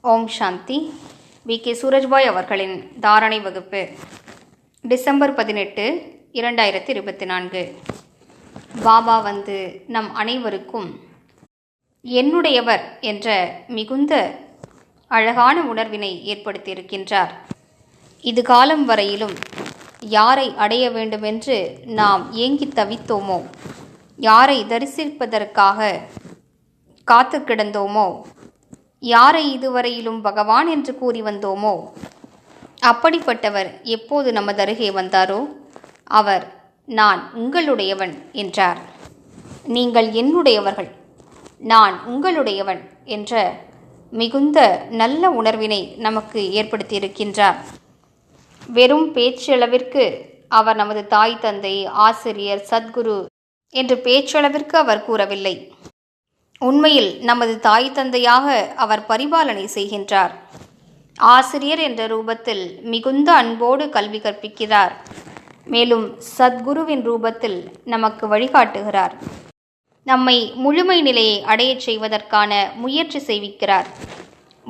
Om Shanti. We. K. Surajbhai அவர்களின் தாரணை வகுப்பு டிசம்பர் பதினெட்டு இரண்டாயிரத்தி இருபத்தி நான்கு. பாபா வந்து நம் அனைவருக்கும் என்னுடையவர் என்ற மிகுந்த அழகான உணர்வினை ஏற்படுத்தியிருக்கின்றார். இது காலம் வரையிலும் யாரை அடைய வேண்டுமென்று நாம் ஏங்கி தவித்தோமோ யாரை தரிசிப்பதற்காக காத்து கிடந்தோமோ யாரை இதுவரையிலும் பகவான் என்று கூறி வந்தோமோ? அப்படிப்பட்டவர் எப்போது நமது அருகே வந்தாரோ? அவர் நான் உங்களுடையவன் என்றார். நீங்கள் என்னுடையவர்கள்? நான் உங்களுடையவன் என்ற மிகுந்த நல்ல உணர்வினை நமக்கு ஏற்படுத்தியிருக்கின்றார். வெறும் பேச்சளவிற்கு அவர் நமது தாய் தந்தை ஆசிரியர் சத்குரு என்று பேச்சளவிற்கு அவர் கூறவில்லை. உண்மையில் நமது தாய் தந்தையாக அவர் பரிபாலனை செய்கின்றார். ஆசிரியர் என்ற ரூபத்தில் மிகுந்த அன்போடு கல்வி கற்பிக்கிறார். மேலும் சத்குருவின் ரூபத்தில் நமக்கு வழிகாட்டுகிறார். நம்மை முழுமை நிலையை அடையச் செய்வதற்கான முயற்சி செய்விக்கிறார்.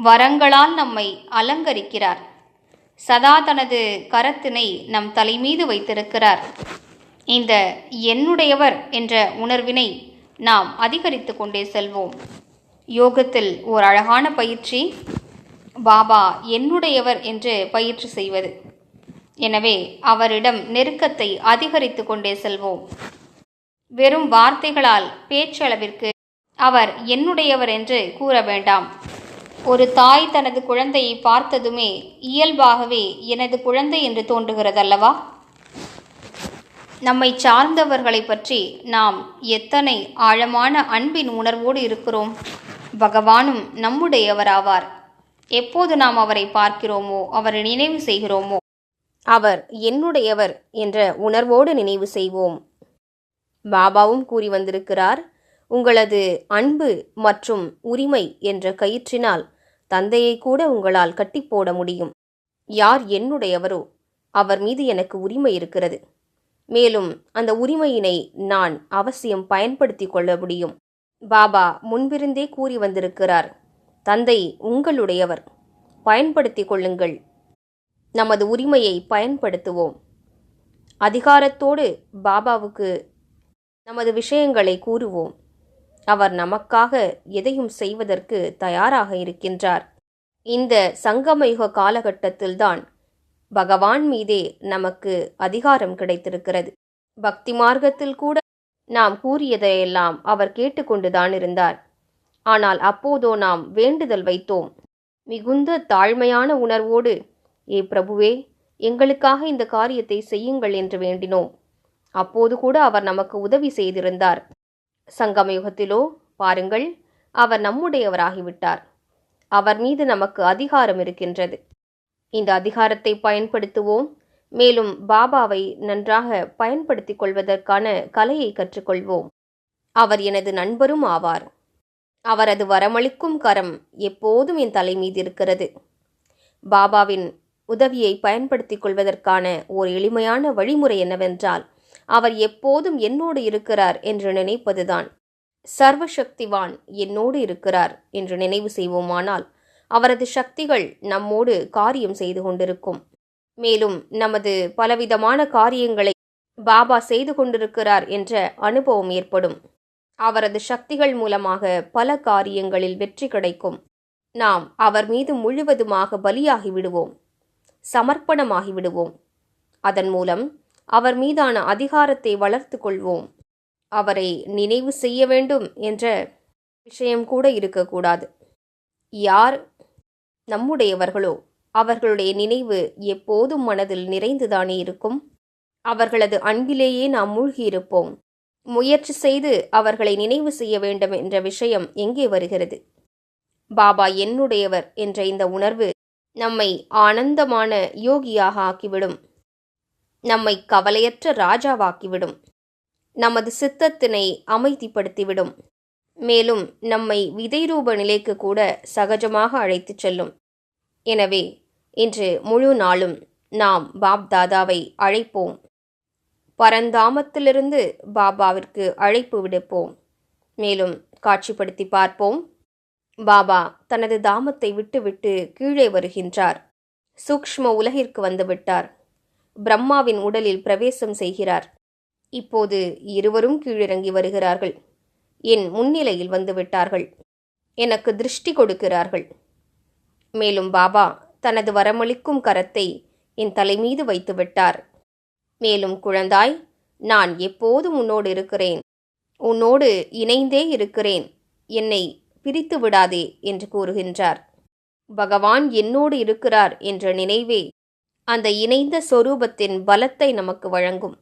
வரங்களால் நம்மை அலங்கரிக்கிறார். சதா தனது கரத்தினை நம் தலைமீது வைத்திருக்கிறார். இந்த என்னுடையவர் என்ற உணர்வினை நாம் அதிகரித்து கொண்டே செல்வோம். யோகத்தில் ஓர் அழகான பயிற்சி பாபா என்னுடையவர் என்று பயிற்சி செய்வது. எனவே அவரிடம் நெருக்கத்தை அதிகரித்து கொண்டே செல்வோம். வெறும் வார்த்தைகளால் பேச்சளவிற்கு அவர் என்னுடையவர் என்று கூற வேண்டாம். ஒரு தாய் தனது குழந்தையை பார்த்ததுமே இயல்பாகவே எனது குழந்தை என்று தோன்றுகிறதல்லவா? நம்மை சார்ந்தவர்களை பற்றி நாம் எத்தனை ஆழமான அன்பின் உணர்வோடு இருக்கிறோம்? பகவானும் நம்முடையவராவார். எப்போது நாம் அவரை பார்க்கிறோமோ அவரை நினைவு செய்கிறோமோ? அவர் என்னுடையவர் என்ற உணர்வோடு நினைவு செய்வோம். பாபாவும் கூறி வந்திருக்கிறார் உங்களது அன்பு மற்றும் உரிமை என்ற கயிற்றினால் தந்தையை கூட உங்களால் கட்டி போட முடியும். யார் என்னுடையவரோ அவர் மீது எனக்கு உரிமை இருக்கிறது. மேலும் அந்த உரிமையினை நான் அவசியம் பயன்படுத்தி கொள்ள முடியும். பாபா முன்பிருந்தே கூறி வந்திருக்கிறார் தந்தை உங்களுடையவர் பயன்படுத்தி கொள்ளுங்கள். நமது உரிமையை பயன்படுத்துவோம். அதிகாரத்தோடு பாபாவுக்கு நமது விஷயங்களை கூறுவோம். அவர் நமக்காக எதையும் செய்வதற்கு தயாராக இருக்கின்றார். இந்த சங்கமயுக காலகட்டத்தில்தான் பகவான் மீதே நமக்கு அதிகாரம் கிடைத்திருக்கிறது. பக்தி மார்க்கத்தில் கூட நாம் கூறியதையெல்லாம் அவர் கேட்டுக்கொண்டுதான் இருந்தார். ஆனால் அப்போதோ நாம் வேண்டுதல் வைத்தோம். மிகுந்த தாழ்மையான உணர்வோடு ஏ பிரபுவே எங்களுக்காக இந்த காரியத்தை செய்யுங்கள் என்று வேண்டினோம். அப்போது கூட அவர் நமக்கு உதவி செய்திருந்தார். சங்கமயுகத்திலோ பாருங்கள் அவர் நம்முடையவராகிவிட்டார். அவர் மீது நமக்கு அதிகாரம் இருக்கின்றது. இந்த அதிகாரத்தை பயன்படுத்துவோம். மேலும் பாபாவை நன்றாக பயன்படுத்திக் கொள்வதற்கான கலையை கற்றுக்கொள்வோம். அவர் எனது நண்பரும் ஆவார். அவரது வரமளிக்கும் கரம் எப்போதும் என் தலை மீது இருக்கிறது. பாபாவின் உதவியை பயன்படுத்திக் கொள்வதற்கான ஓர் எளிமையான வழிமுறை என்னவென்றால் அவர் எப்போதும் என்னோடு இருக்கிறார் என்று நினைப்பதுதான். சர்வசக்திவான் என்னோடு இருக்கிறார் என்று நினைவு செய்வோமானால் அவரது சக்திகள் நம்மோடு காரியம் செய்து கொண்டிருக்கும். மேலும் நமது பலவிதமான காரியங்களை பாபா செய்து கொண்டிருக்கிறார் என்ற அனுபவம் ஏற்படும். அவரது சக்திகள் மூலமாக பல காரியங்களில் வெற்றி கிடைக்கும். நாம் அவர் மீது முழுவதுமாக பலியாகி விடுவோம். சமர்ப்பணமாகி விடுவோம். அதன் மூலம் அவர் மீதான அதிகாரத்தை வளர்த்து கொள்வோம். அவரை நினைவு செய்ய வேண்டும் என்ற விஷயம் கூட இருக்கக்கூடாது. யார்? நம்முடையவர்களோ அவர்களுடைய நினைவு எப்போதும் மனதில் நிறைந்துதானே இருக்கும்? அவர்களது அன்பிலேயே நாம் மூழ்கியிருப்போம். முயற்சி செய்து அவர்களை நினைவு செய்ய வேண்டும் என்ற விஷயம் எங்கே வருகிறது? பாபா என்னுடையவர் என்ற இந்த உணர்வு நம்மை ஆனந்தமான யோகியாக ஆக்கிவிடும். நம்மை கவலையற்ற ராஜாவாக்கிவிடும். நமது சித்தத்தினை அமைதிப்படுத்திவிடும். மேலும் நம்மை விதைரூப நிலைக்கு கூட சகஜமாக அழைத்துச் செல்லும். எனவே இன்று முழு நாளும் நாம் பாப் தாதாவை அழைப்போம். பரந்தாமத்திலிருந்து பாபாவிற்கு அழைப்பு விடுப்போம். மேலும் காட்சிப்படுத்தி பார்ப்போம். பாபா தனது தாமத்தை விட்டுவிட்டு கீழே வருகின்றார். சூக்ஷ்ம உலகிற்கு வந்துவிட்டார் பிரம்மாவின் உடலில் பிரவேசம் செய்கிறார். இப்போது இருவரும் கீழிறங்கி வருகிறார்கள். என் முன்னிலையில் வந்துவிட்டார்கள் எனக்கு திருஷ்டி கொடுக்கிறார்கள். மேலும் பாபா தனது வரமளிக்கும் கரத்தை என் தலைமீது வைத்து விட்டார். மேலும் குழந்தாய் நான் எப்போதும் உன்னோடு இருக்கிறேன். உன்னோடு இணைந்தே இருக்கிறேன். என்னை பிரித்து விடாதே என்று கூறுகின்றார். பகவான் என்னோடு இருக்கிறார் என்ற நினைவே அந்த இணைந்த சொரூபத்தின் பலத்தை நமக்கு வழங்கும்.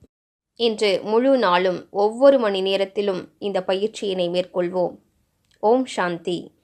இன்று முழு நாளும் ஒவ்வொரு மணி நேரத்திலும் இந்த பயிற்சியினை மேற்கொள்வோம். ஓம் சாந்தி.